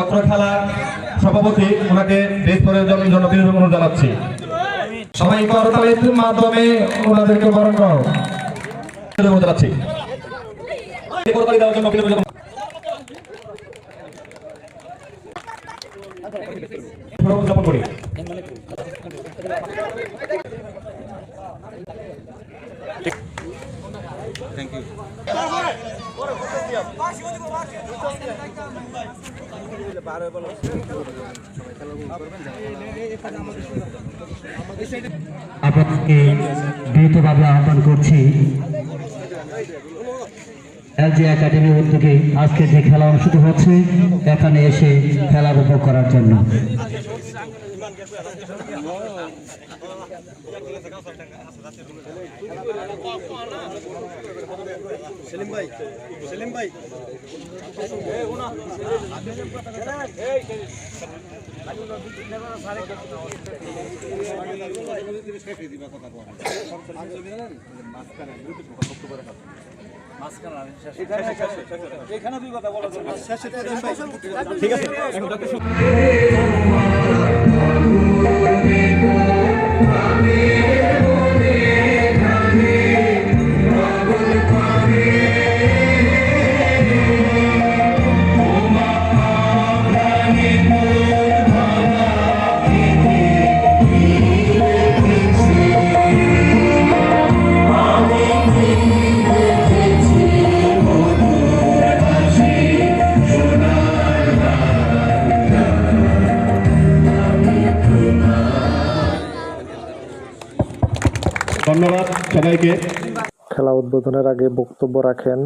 অত্র খেলার সভাপতি, ওনাকে বেশ করে জন্য জন্য অনুরোধ জানাচ্ছি সবাই করতালির মাধ্যমে ওনাদেরকে বরণ করো জানাচ্ছি করতালি দেওয়ার জন্য। উদযাপন আপনাদেরকে দ্রুতভাবে আহ্বান করছি। এলজি একাডেমি উদ্যোগে আজকে যে খেলা অনুষ্ঠিত হচ্ছে, এখানে এসে খেলা উপভোগ করার জন্য। সেলিম ভাই। সেলিম ভাই ঠিক আছে Amém. ধন্যবাদ সবাইকে। খেলা উদ্বোধনের আগে বক্তব্য রাখেন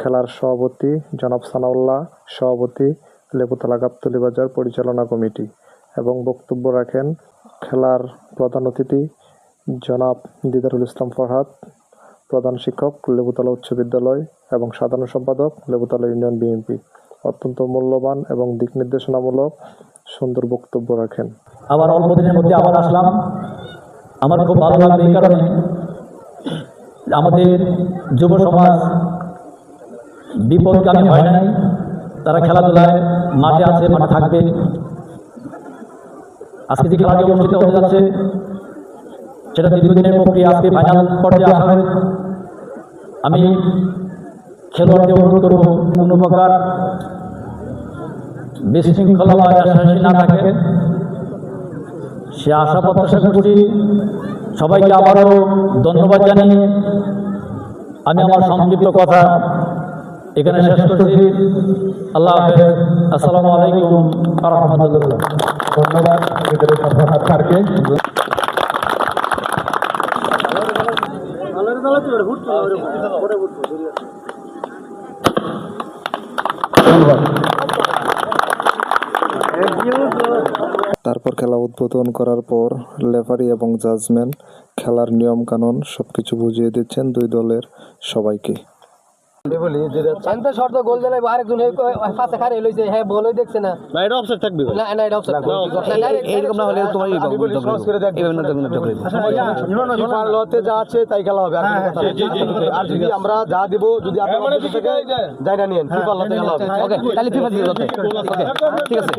খেলার সভাপতি জনাব সানাউল্লাহ সভাপতি লেবুতলা গাবতলী বাজার পরিচালনা কমিটি এবং বক্তব্য রাখেন খেলার প্রধান অতিথি জনাব দিদারুল ইসলাম ফরহাদ প্রধান শিক্ষক লেবুতলা উচ্চ বিদ্যালয় এবং সাধারণ সম্পাদক লেবুতলা ইউনিয়ন বিএনপি অত্যন্ত মূল্যবান এবং দিক নির্দেশনামূলক সুন্দর বক্তব্য রাখেন। আবার অল্প দিনের মধ্যে আবার আসলাম। আমার খুব ভালো লাগবে এই কারণে। আমাদের যুব সমাজ বিপদগামী হয় নাই। তারা খেলাধুলায় মাঠে আছে, মাঠে থাকবে। আজকে যে খেলাটি অনুষ্ঠিত হতে যাচ্ছে, সেটা দীর্ঘদিনের প্রক্রিয়া। আজকে ফাইনাল পর্যায়ে আসা হবে। আমি খেলোয়াড়কে অনুরোধ করব, কোনো প্রকার বিশৃঙ্খলা বা আশাসী না থাকে সে আশা প্রত্যাশা করছি সবাইকে আবারও ধন্যবাদ জানিয়ে আমি আমার সংক্ষিপ্ত কথা এখানে শেষ করছি। আল্লাহ হাফেজ। আসসালামু আলাইকুম রহমতুল্লাহ ধন্যবাদ। তারপর খেলা উদ্বোধন করার পর লেফারি এবং জাজম্যান খেলার নিয়ম কানুন সবকিছু বুঝিয়ে দিচ্ছেন দুই দলের সবাইকে। শান্ত শর্ত গোল দিলে আরেকজন পাশে খারে লইছে হ্যাঁ বল দেখছে না। না এটা অফসাইড থাকবে। না না এটা অফসাইড এইরকম না হলে তোমার ফিফার লতে যা আছে তাই খেলা হবে। আর কোনো কথা নেই। আর যদি আমরা যা দিব যদি আপনারা থেকে জায়গা নিয়েন। ফিফার লতে খেলা হবে। ওকে তাহলে ফিফা দিয়ে ওকে ঠিক আছে।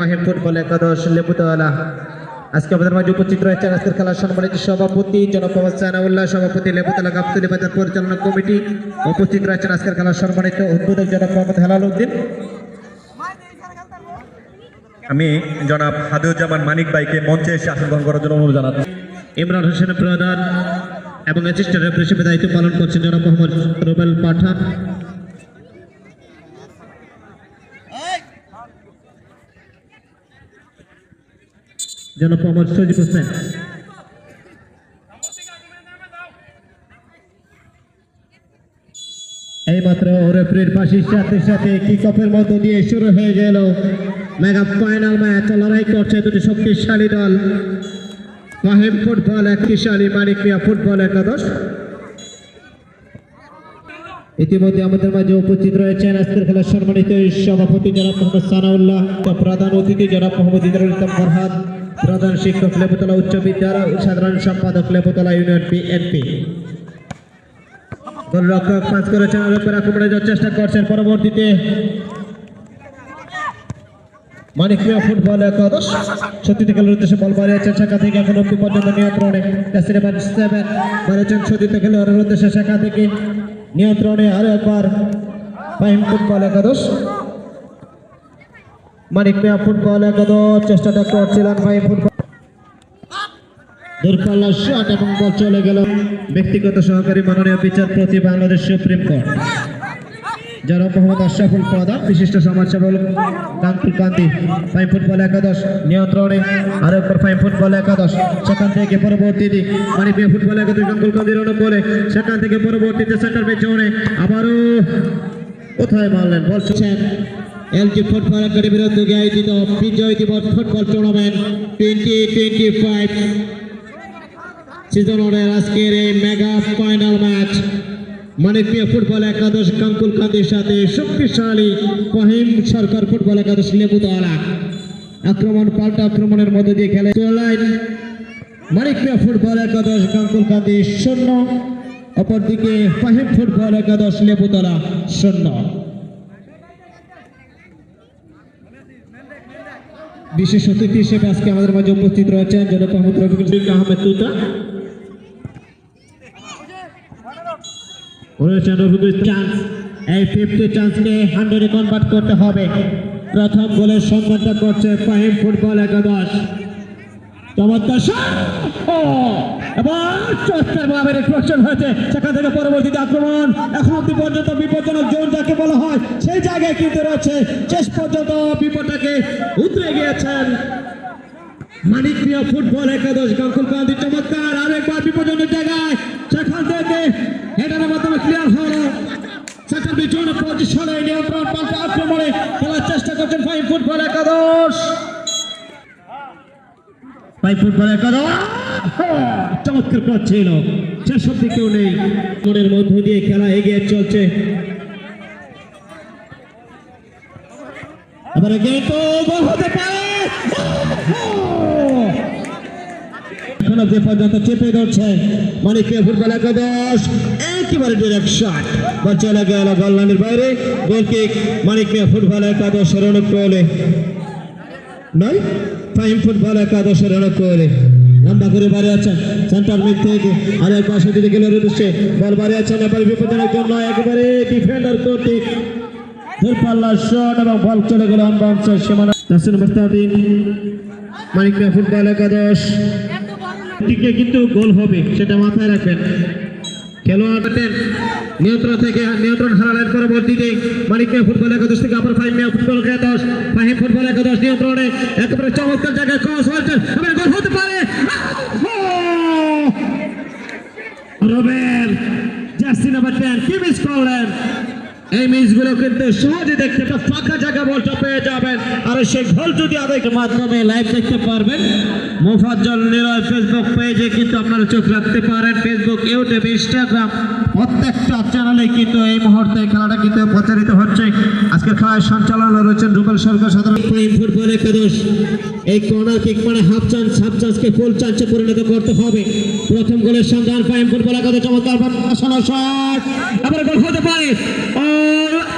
মাহিম ফুটবল একাদশ লেবুতলা। আজকে আমাদের মাঝে উপস্থিত রয়েছেন আজকের খেলার সম্মানিত সভাপতি সানাউল্লাহ সভাপতি লেবুতলা গাবতলী বাজার পরিচালনা কমিটি। উপস্থিত রয়েছেন আজকের খেলার সম্মানিত উদ্বোধক জনপ্রবাদ হেলাল উদ্দিন। আমি জনাব হাদিউজ্জামান মানিক ভাইকে মঞ্চে এসে আসন গ্রহণ করার জন্য অনুরোধ জানাচ্ছি। ইমরান হোসেন প্রধান এবং অ্যাসিস্ট্যান্ট রেফারি হিসেবে দায়িত্ব পালন করছেন জনাব মোহাম্মদ রুবেল পাঠান জনাব মোহাম্মদ সজিব হোসেন। এইমাত্র রেফারির পাশির সাথে সাথে কিক অফের মধ্য দিয়ে শুরু হয়ে গেল। মেগা ফাইনাল ম্যাচ লড়াই করছে দুটি শক্তিশালী দল। ফাহিম ফুটবল এক কিশালী মানিক মিয়া ফুটবল একাদশ। ইতিমধ্যে আমাদের মাঝে উপস্থিত রয়েছেন আজকের খেলার সম্মানিত সভাপতি জনাব মোহাম্মদ সানাউল্লাহ প্রধান অতিথি জনাব মোহাম্মদ ইদরুল ইসলাম ফরহাদ, প্রধান শিক্ষক লেবুতলা উচ্চ বিদ্যালয়, সাধারণ সম্পাদক লেবুতলা ইউনিয়ন বিএনপি। গোলরক্ষক পাঁচ করেছেন আর উপর আক্রমণে চেষ্টা করছেন। পরবর্তীতে মানিক মিয়া ফুটবল একাদশ। সত্যি থেকে উদ্দেশ্যে বল বাড়িয়েছেন শাখা থেকে এখন অব্দি পর্যন্ত নিয়ন্ত্রণে নাম্বার সেভেন বাড়িয়েছেন সতীর্থ খেলোয়াড়ের উদ্দেশ্যে শাখা থেকে নিয়ন্ত্রণে আরও একবার ফাহিম ফুটবল একাদশ। মানিক মিয়া ফুটবল একাদশ। চেষ্টাটা করছিলেন ফাহিম ফুটবল। দূরপাল্লা শট এবং বল চলে গেল। ব্যক্তিগত সহকারী মাননীয় বিচারপতি বাংলাদেশ সুপ্রিম কোর্ট। যারা মোহাম্মদ আশরাফুল প্রধান বিশিষ্ট সমাজসেবক কান্তুল কান্তি ফাইভ ফুটবল একাদশ নিয়ন্ত্রণে আর একবার ফাইভ ফুটবল একাদশ। সেখান থেকে পরবর্তীতে মানিপিয়া ফুটবল একাদশ কান্তুল কান্তির অনেক বলে সেখান থেকে পরবর্তীতে সেন্টার পেছনে আবারও কোথায় মারলেন? বল ছুঁছেন এলজি ফুটবল একাডেমির উদ্যোগে আয়োজিত Bijoy Dibosh football tournament twenty twenty five সিজনের আজকের এই মেগা ফাইনাল ম্যাচ মানিকপিয়া ফুটবল একাদশ কাঙ্কুল কান্দির সাথে শক্তিশালী ফহিম সরকার ফুটবল একাদশ লেবুতলা আক্রমণ, পাল্টা আক্রমণের মধ্যে দিয়ে খেলে চলাইন মানিকপিয়া ফুটবল একাদশ কাঙ্কুল কান্দি শূন্য। অপরদিকে ফাহিম ফুটবল একাদশ লেবুতলা শূন্য। বিশেষ অতিথি হিসেবে আজকে আমাদের মাঝে উপস্থিত রয়েছেন মোহাম্মদ রফিকুল আহমেদ তুতা। রয়েছেন রফিকুল চান্স এই ফিফটি চান্সকে হান্ড্রেডে কনভার্ট করতে হবে। প্রথম গোলের সম্মানটা করছে ফাহিম ফুটবল একাদশ। চমৎকার! এবার চমৎকার ভাবে রিফ্লেকশন হয়েছে। সেখান থেকে পরবর্তীতে আক্রমণ। এখন অব্দি পর্যন্ত বিপজ্জনক জোন যাকে বলা হয়, সেই জায়গায় কিন্তু রয়েছে। শেষ বিপদটাকে উতরে গিয়েছেন মানিকপ্রিয় ফুটবল একাদশ গাঙ্কুল কান্তি চমৎকার, আরেকবার বিপজ্জনক জায়গায়। সেখান থেকে হেডারের মাধ্যমে ক্লিয়ার হলো সেখান পিছনে পজিশনে নিয়ন্ত্রণ পাল্টা আক্রমণে খেলার চেষ্টা করছেন ফাইভ ফুটবল একাদশ। ফাইভ ফুটবল একাদশ। চমৎকার করছিল শেষ অব্দি কেউ নেই। মনের মধ্য দিয়ে খেলা এগিয়ে চলছে। আবার কিন্তু গোল হতে পারে। এখন অব্দি পর্যন্ত চেপে ধরছে, মানিককে ফুটবল একাদশ, একেবারে ডিরেক্ট শট বল চলে গেল গোল লাইনের বাইরে গোল কিক মানিককে ফুটবল একাদশের অনুকূলে। নয় টাইম ফুটবল একাদশের অনুকূলে। লম্বা করে বাড়ি আছেন সেন্টার মিড থেকে। আরেক পাশে দিকে গেলে উদ্দেশ্যে বল বাড়ি আছেন এবার বিপদের জন্য একেবারে ডিফেন্ডার কর্তৃক। দূরপাল্লা শট এবং বল চলে গেল আনবাউন্সের সীমানা। মুস্তাদিন মানিক মিয়া ফুটবল একাদশ। দিকে কিন্তু গোল হবে, সেটা মাথায় রাখবেন। খেলোয়াড় নিয়ন্ত্রণ থেকে নিয়ন্ত্রণ হারালেন পরবর্তীতে। মিয়া ফুটবল একাদশ থেকে আবার ফাহিম মিয়া ফুটবল একাদশ, ফাহিম ফুটবল একাদশ নিয়ন্ত্রণে একেবারে চমৎকার জায়গায় ক্রস হয়েছে গোল হতে পারে। রবের জার্সি নাম্বার টেন কি মিস করলেন এই মিসগুলো কিন্তু সহজে দেখতে পাবেন ফাঁকা জায়গা বলটা পেয়ে যাবেন। আর সেই গোল যদি আদায়ের মাধ্যমে লাইভ দেখতে পারবেন, মুফাজ্জল নিলয় ফেসবুক পেজে কিন্তু আপনারা চোখ রাখতে পারেন। ফেসবুক ইউটিউব ইনস্টাগ্রাম প্রত্যেকটা চ্যানেলে কিন্তু এই মুহূর্তে খেলাটা কিন্তু প্রচারিত হচ্ছে। আজকের খেলায় সঞ্চালনা রয়েছেন রুবেল সরকার, সাধারণ ফুটবল একাদশ। এই কর্নার কিক মানে হাফ চান্স হাফ চান্সকে ফুল চান্সে পরিণত করতে হবে। প্রথম গোলের সন্ধান ফাইম ফুটবল একাদশ, চমৎকার আবার গোল হতে পারে ও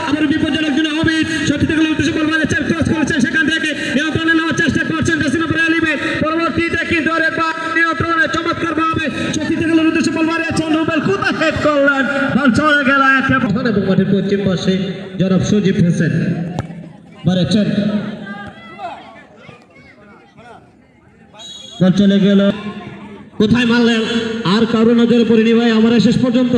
আবার বিপজ্জনক জন্য অমিত সত্যি থেকে উদ্দেশ্য বল মারেছেন ক্রস করেছেন সেখান থেকে নিয়ন্ত্রণে নেওয়ার চেষ্টা করছেন জাসিনা পরে আলিবে পরবর্তীতে কিন্তু আরেকবার নিয়ন্ত্রণে চমৎকার ভাবে সত্যি থেকে উদ্দেশ্য বল মারিয়েছেন রুবেল কোথায় হেড করলেন বল চলে গেল একেবারে এবং মাঠের পশ্চিম পাশে জনাব সজীব হোসেন। চলে। গেল। কোথায় মারলেন? আর কারও নজরে পড়িনি ভাই, আমার শেষ পর্যন্ত।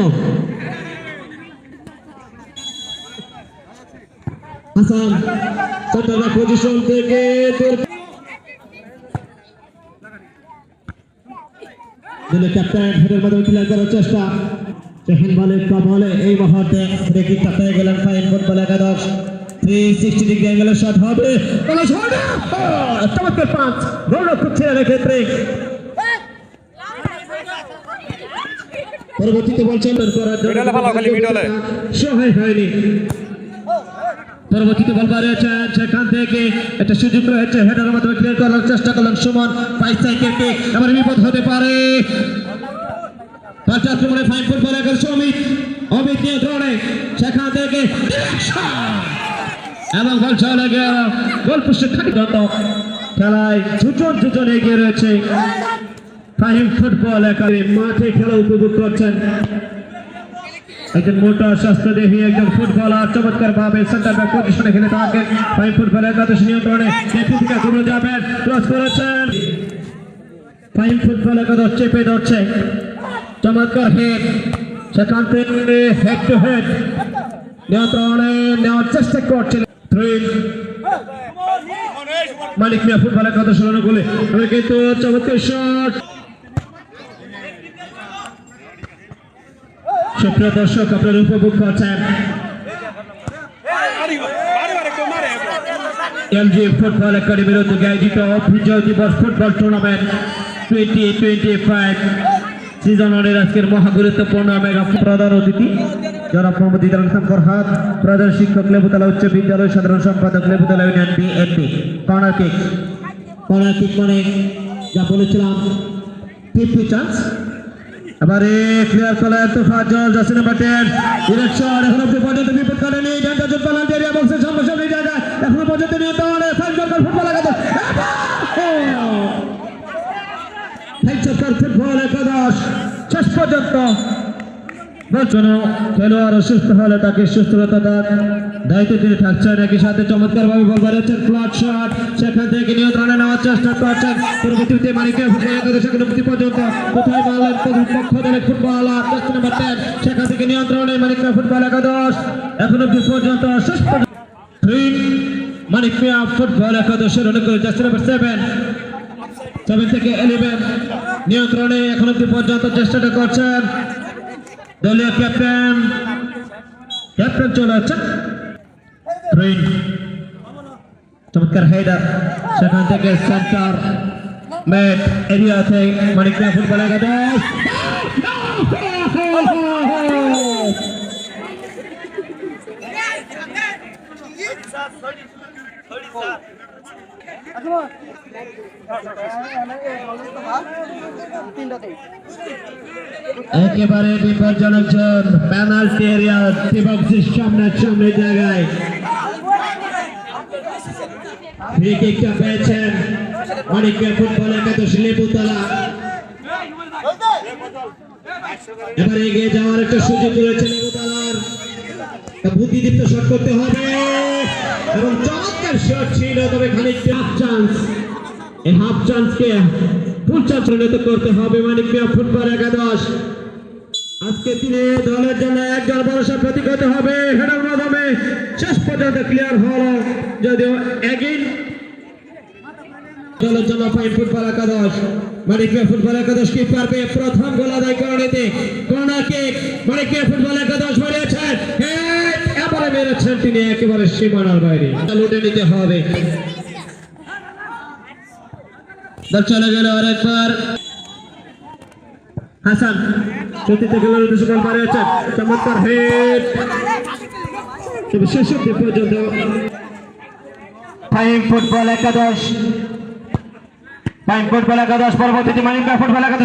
চেষ্টা। সেখান বলে কমলে এই মুহূর্তে দেখি পেয়ে গেলেন ফাইন ফুটবল একাদশ। থ্রি সিক্সটি ডিগ্রি অ্যাঙ্গেলের শট হবে। চমৎকার পাঁচ। গোলরক্ষক ছিলেন এক্ষেত্রে পরবর্তীতে বল জন্য সহায় হয়নি। পরবর্তীতে বল বাড়িয়েছেন সেখান থেকে। একটা সুযোগ রয়েছে হেডারের মাধ্যমে ক্লিয়ার করার চেষ্টা করলেন সুমন। বাইশ সাইকেলকে এবার বিপদ হতে পারে। পাল্টা আক্রমণে ফাইন ফুটবল এখন সমিত অমিত নিয়ন্ত্রণে সেখান থেকে এবং বল চলে গেল। গোল খাটি খেলায় দুজন দুজন এগিয়ে রয়েছে। ফাহিম ফুটবল একাডেমি মাঠে খেলা উপভোগ করছেন। একজন মোটা স্বাস্থ্যদেহী একজন ফুটবলার। চমৎকার ভাবে সেন্টার ব্যাক পজিশনে খেলে থাকেন। ফাইভ ফুটবল একাদশ নিয়ন্ত্রণে নেতৃত্বে ঘুরে যাবেন। ক্রস করেছেন। ফাইভ ফুটবল একাদশ চেপে ধরছে। চমৎকার হেড সেখান থেকে হেড টু হেড নিয়ন্ত্রণে নেওয়ার চেষ্টা করছিলেন থ্রিল মালিক মিয়া ফুটবল একাদশ অনুকূলে তবে কিন্তু চমৎকার শট সুপ্রিয় দর্শক, আপনারা উপভোগ করছেন। এলজি ফুটবল একাডেমির উদ্যোগে আয়োজিত Bijoy Dibosh football tournament twenty twenty five season ওয়ানের আজকের মহা গুরুত্বপূর্ণ মেগা প্রধান অতিথি, জনাব মোহাম্মদ ইদার ইসলাম ফরহাদ প্রধান শিক্ষক লেবুতলা উচ্চ বিদ্যালয়, সাধারণ সম্পাদক Lebutala union corner kick corner kick মানে যা বলেছিলাম ফিফটি চান্স এবারে ক্লিয়ার করার তো Fazal Jasin number ten direction এখন অব্দি পর্যন্ত বিপদ কাটেনি। ডানটা জোট পালান এরিয়া বক্সের সামনে সামনে জায়গায় এখনও পর্যন্ত নিয়ন্ত্রণ ফাইভ ফুটবল একাদশ ফাইভ ফুটবল একাদশ শেষ পর্যন্ত। বলছেন, খেলোয়াড় অসুস্থ হলে তাকে সুস্থতা দেন। দায়িত্ব তিনি থাকছেন একই সাথে চমৎকার ভাবে বল বাড়াচ্ছেন ফ্লাট শট সেখান থেকে নিয়ন্ত্রণে নেওয়ার চেষ্টা করছেন। পরবর্তীতে মানিকে অব্দি পর্যন্ত কোথায় মারলেন প্রতিপক্ষ দলের ফুটবলার নম্বর টেন সেখান থেকে নিয়ন্ত্রণে মানিক ফুটবল একাদশ। এখন অব্দি পর্যন্ত শেষ মানিক ফুটবল একাদশের অনুকূলে জাস্ট নাম্বার সেভেন সেভেন থেকে ইলেভেন নিয়ন্ত্রণে এখন অব্দি পর্যন্ত চেষ্টাটা করছেন দলীয় ক্যাপ্টেন। ক্যাপ্টেন চলে গ্রিন চমৎকার সেখান থেকে সেন্টার ম্যাট এরিয়াতে মানিক ফুটবল একাদশ। একেবারে বিপজ্জনক জন পেনাল্টি এরিয়া বক্সের সামনে সামনে জায়গায়। ফ্রি কিকটা পেয়েছেন অনেকে ফুটবল একাদশ লেবুতলা। এবার এগিয়ে যাওয়ার একটা সুযোগ রয়েছে লেবুতলার। বুদ্ধিদীপ্ত শট করতে হবে। এবং চমৎকার শট ছিল, তবে খানিকটা হাফ চান্স এই হাফ চান্সকে ফুল চান্স পরিণত করতে হবে মানিক মিয়া ফুটবল একাদশ। আজকে দিনে দলের জন্য একজন ভরসা হবে শেষ পর্যন্ত ক্লিয়ার যদিও এগেইন দলের জন্য ফাইন ফুটবল একাদশ। মানিক মিয়া ফুটবল একাদশ কি পারবে প্রথম গোল আদায় করে নিতে। Corner kick Manik Mia football একাদশ এবারে মেরেছেন তিনি একেবারে সীমানার বাইরে। লুটে নিতে হবে। চলে গেল আরেকবার। হাসান চতুর্থ খেলার উদ্দেশ্যে বল মারিয়েছেন চমৎকার হেড তবে শেষ পর্যন্ত। ফাইভ ফুটবল একাদশ। পরবর্তীতে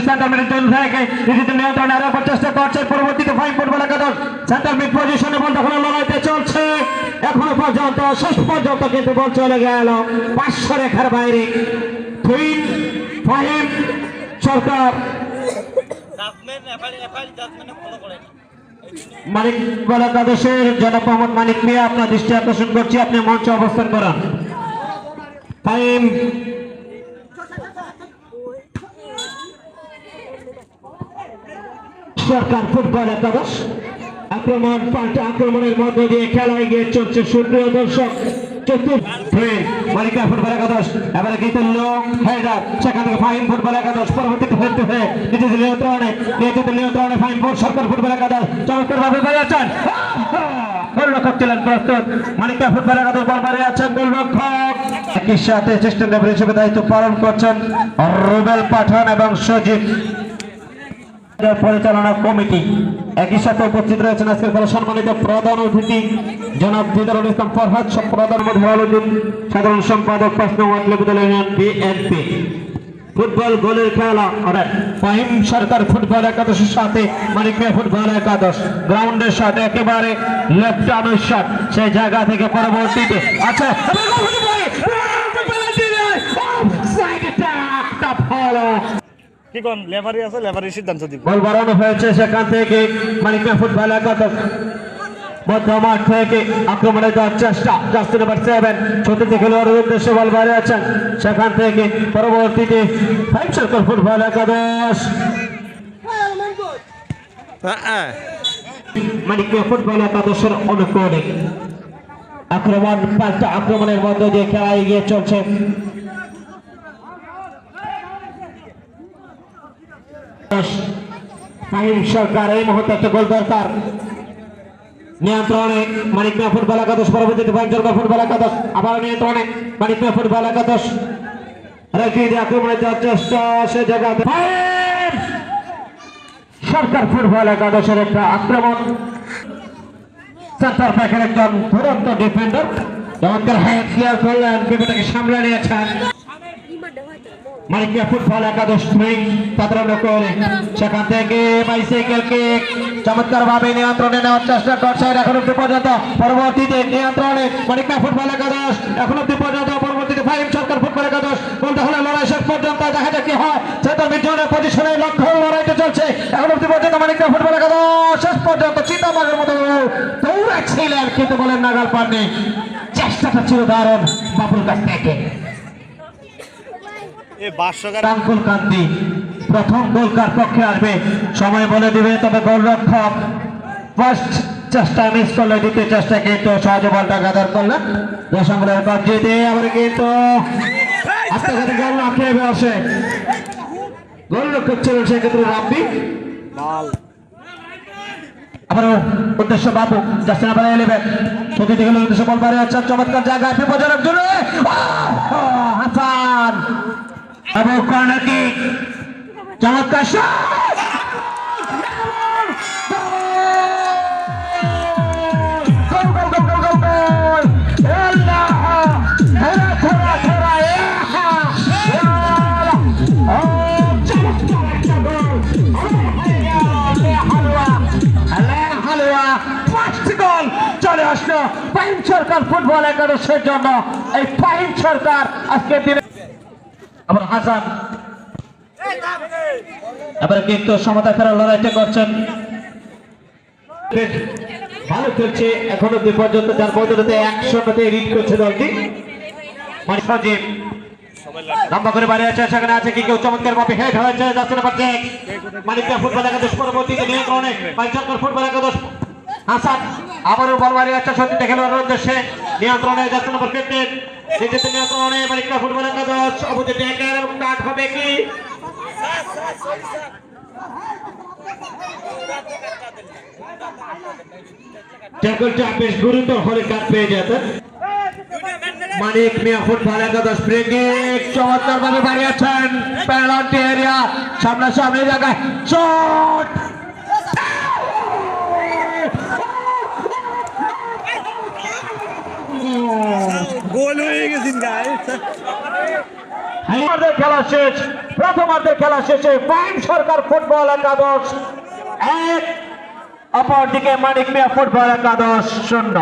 সেন্টার মিড থেকে নিজেদের নিয়ন্ত্রণে আরও চেষ্টা করছে পরবর্তীতে সেন্টার মিড পজিশনে বল তখন লড়াইতে চলছে। এখনও পর্যন্ত শেষ পর্যন্ত কিন্তু বল চলে গেল। পাঁচশো রেখার বাইরে। থুইন ফাহিম সরকার। মানিক বল একাদশের জনাব মোহাম্মদ মানিক মিয়া আপনার দৃষ্টি আকর্ষণ করছি আপনি মঞ্চে অবস্থান করান। টাইম সরকার ফুটবল একাদশ। আক্রমণ, পাল্টা আক্রমণের মধ্য দিয়ে খেলায় গিয়ে চলছে সুপ্রিয় দর্শক। একই সাথে চেষ্টা দায়িত্ব পালন করছেন রুবেল পাঠান এবং সজীব পরিচালনা কমিটি। একই সাথে উপস্থিত রয়েছেন আজকের খেলা সম্মানিত প্রধান অতিথি, জনাব দিদারুল ইসলাম ফরহাদ প্রধান মধুরালুদ্দিন সাধারণ সম্পাদক লেবুদল ইউনিয়ন বিএনপি। ফুটবল গোলের খেলা, অর্থাৎ ফাহিম সরকার ফুটবল একাদশের সাথে, মানিক মিয়া ফুটবল একাদশ। গ্রাউন্ডের সাথে একেবারে লেফট আনুষ্ঠান সেই জায়গা থেকে পরবর্তীতে। আচ্ছা কি কোন লেভারি আছে লেভারির সিদ্ধান্ত দিব। বল বাড়ানো হয়েছে সেখান থেকে। মানিক ফুটবল একাদশ। মধ্যমাঠ থেকে আক্রমণে যাওয়ার চেষ্টা। জাস্তি নাম্বার সেভেন চতুর্থ খেলোয়াড়ের উদ্দেশ্যে বল বাইরে আছেন সেখান থেকে পরবর্তীতে ফাইভ সার্কল ফুটবল একাদশ। মানিক ফুটবল একাদশের অনুকূলে। আক্রমণ পাল্টা আক্রমণের মধ্য দিয়ে খেলা এগিয়ে চলছে। সরকার ফুটবল একাদশ, পরবর্তীতে ফুটবল একাদশ আবার নিয়ন্ত্রণে ফুটবল একাদশ। আক্রমণে সে সরকার ফুটবল একাদশের একটা আক্রমণ। সেন্টার ব্যাকের একজন দুরন্ত ডিফেন্ডার ক্লিয়ার করলেন সামলে নিয়েছেন। মানিকিয়া ফুটবল একাদশ থ্রি প্রতারণা করে। সেখান থেকে বাইসাইকেল কিক চমৎকার ভাবে নিয়ন্ত্রণে নেওয়ার চেষ্টা করছেন এখন অব্দি পর্যন্ত পরবর্তীতে নিয়ন্ত্রণে মানিকিয়া ফুটবল একাদশ। এখন অব্দি পর্যন্ত পরবর্তীতে ফাইভ সরকার ফুটবল একাদশ। বলতে হলে লড়াই শেষ পর্যন্ত দেখা যাক কি হয়। সেটার বিজয়ের পজিশনে লক্ষ্য লড়াইটা চলছে। এখন অব্দি পর্যন্ত মানিকিয়া ফুটবল একাদশ। শেষ পর্যন্ত চিন্তামানের মতো দৌড়াচ্ছিলেন, কিন্তু বলেন নাগাল পাননি। চেষ্টাটা ছিল দারুণ। বাবুর কাছ থেকে। কান্তি প্রথম গোল কার পক্ষে আসবে। সময় বলে দিবে তবে গোলরক্ষক ফার্স্ট চেষ্টা মিস করলে দ্বিতীয় চেষ্টা কিন্তু সহজে বলটা গাদার করলেন দশমরের কবজি দিয়ে আবার কিন্তু আত্মঘাতী গোল না খেয়ে গোলরক্ষক ছিলেন সেক্ষেত্রে রাব্বি। আবারও উদ্দেশ্য বাবু জাস্টিন আবার এলেবেন চোখে দিকে উদ্দেশ্য বল বাড়ি হচ্ছে চমৎকার জায়গায় বিপজ্জনক জন্য হাসান চলে আসলো ফাহিম সরকার ফুটবল একাদশের জন্য। এই ফাহিম সরকার আজকের দিনে আবার হাসান। এবার কিন্তু সমতা ফেরার লড়াইটা করছেন? ভালো খেলছে। এখনও দুই পর্যন্ত যার পর্যন্ত একশো রিড করছে দলটি। সজীব আছে কেউ? হয়েছে না ফুটবল ফুটবল আবারও বল বাড়ি আছে সত্যি খেলোয়াড়ের উদ্দেশ্যে। নিয়ন্ত্রণে যাচ্ছে নম্বর ফিফটিন দ্বিতীয় নিয়ন্ত্রণে মানিকা ফুটবল একাদশ বেশ গুরুতর হলে কাট পেয়ে যেতেন মানিক মিয়া ফুটবল একাদশ ব্রেকিং। চমৎকার ভাবে বাড়িয়েছেন পেনাল্টি এরিয়া। সামনাসামনি জায়গায় শট! গোল হয়ে গেছেন আমাদের খেলা শেষ, প্রথমার্ধের খেলা শেষে ফাইন সরকার ফুটবল একাদশ। এক, অপরদিকে মানিক মিয়া ফুটবল একাদশ, শূন্য।